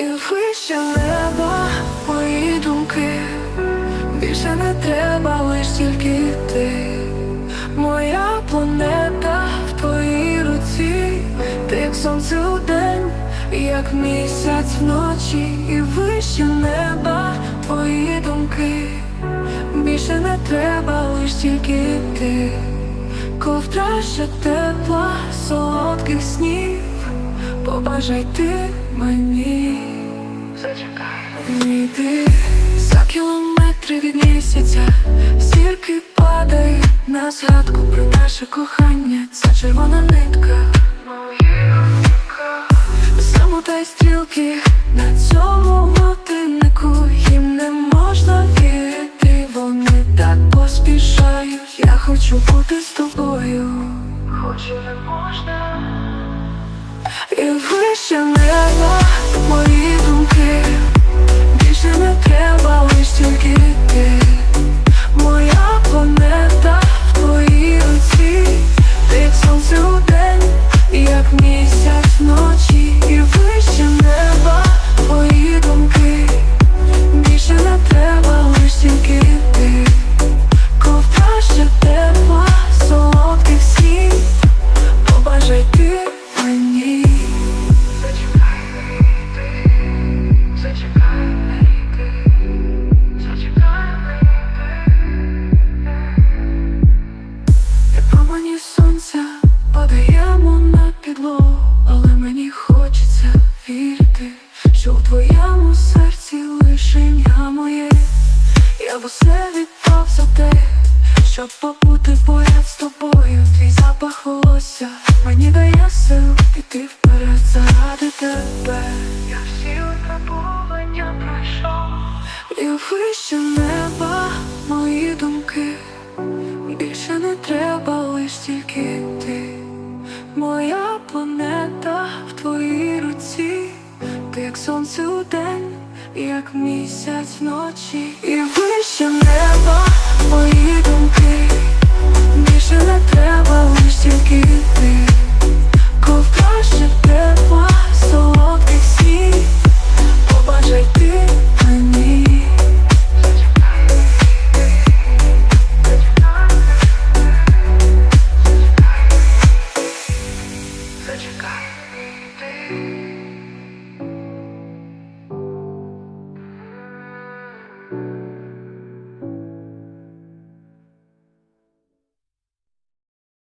І вище неба мої думки, більше не треба лиш тільки ти. Моя планета в твоїй руці, ти як сонце у день, як місяць вночі, і вище неба твої думки, більше не треба лиш тільки ти. Ковдра ще тепла, солодких снів, побажай ти мені. Зачекай. Йди за кілометри від місяця, зірки падають на згадку про наше кохання. Це червона нитка. Замотай стрілки на цьому годиннику їм не можна вірити, вони так поспішають. Я хочу бути з тобою, хочу не можна. Я б усе віддав за те, щоб побути поряд з тобою. Твій запах волосся мені дає сил піти вперед заради тебе. Я всі випробування пройшов, і вище неба мої думки. Більше не треба лиш тільки ти. Моя планета в твоїй руці, ти як сонце у день, як місяць вночі, і вище неба мої